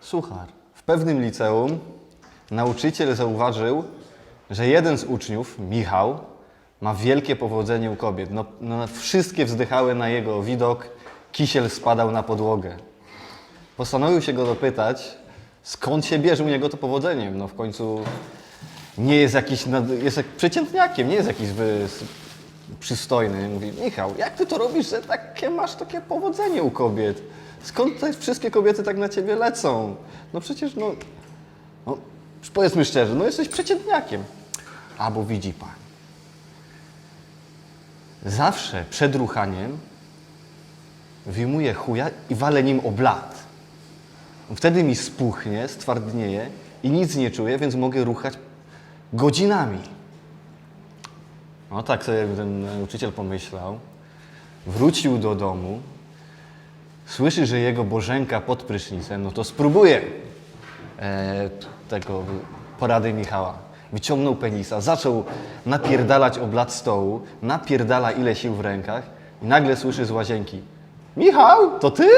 Suchar. W pewnym liceum nauczyciel zauważył, że jeden z uczniów, Michał, ma wielkie powodzenie u kobiet. No, no, wszystkie wzdychały na jego widok, kisiel spadał na podłogę. Postanowił się go dopytać, skąd się bierze u niego to powodzenie. No w końcu nie jest jakiś, nad- jest przeciętniakiem, nie jest jakiś wy, przystojny. Mówi, Michał, jak ty to robisz, że takie masz takie powodzenie u kobiet? Skąd te wszystkie kobiety tak na ciebie lecą? No przecież, no, no powiedzmy szczerze, no jesteś przeciętniakiem. A, bo widzi pan. Zawsze przed ruchaniem wyjmuję chuja i walę nim o blat. Wtedy mi spuchnie, stwardnieje i nic nie czuję, więc mogę ruchać godzinami. No tak sobie ten e, nauczyciel pomyślał. Wrócił do domu, słyszy, że jego Bożenka pod prysznicem, no to spróbuje e, tego porady Michała. Wyciągnął penisa, zaczął napierdalać oblat stołu, napierdala ile sił w rękach i nagle słyszy z łazienki Michał, to ty?